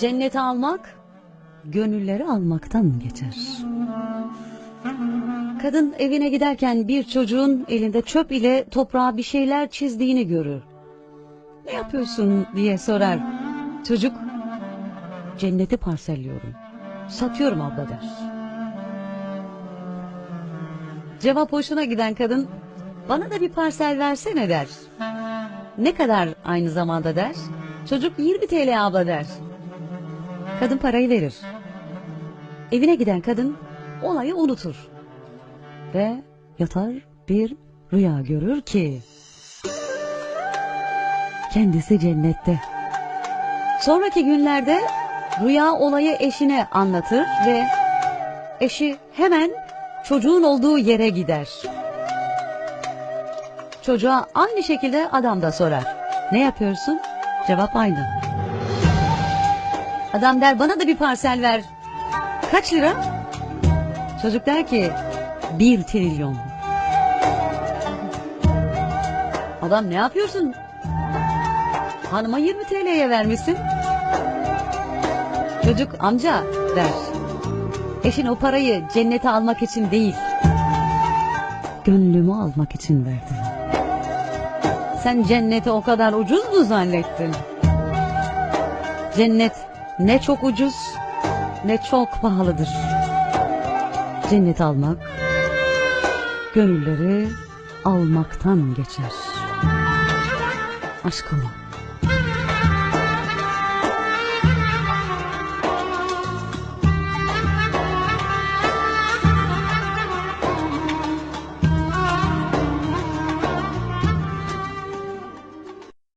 Cenneti almak, gönülleri almaktan geçer. Kadın evine giderken bir çocuğun elinde çöp ile toprağa bir şeyler çizdiğini görür. Ne yapıyorsun diye sorar. Çocuk, cenneti parselliyorum. Satıyorum abla der. Cevap hoşuna giden kadın, bana da bir parsel versene der. Ne kadar aynı zamanda der. Çocuk 20 TL abla der. Kadın parayı verir. Evine giden kadın olayı unutur. Ve yatar bir rüya görür ki kendisi cennette. Sonraki günlerde rüya olayı eşine anlatır ve eşi hemen çocuğun olduğu yere gider. Çocuğa aynı şekilde adam da sorar. Ne yapıyorsun? Cevap aynı. Adam der bana da bir parsel ver. Kaç lira? Çocuk der ki bir trilyon. Adam ne yapıyorsun? Hanıma 20 TL'ye vermişsin. Çocuk amca der. Eşin o parayı cennete almak için değil. Gönlümü almak için verdi. Sen cenneti o kadar ucuz mu zannettin? Cennet ne çok ucuz ne çok pahalıdır. Cennet almak, gönülleri almaktan geçer. Aşk ola.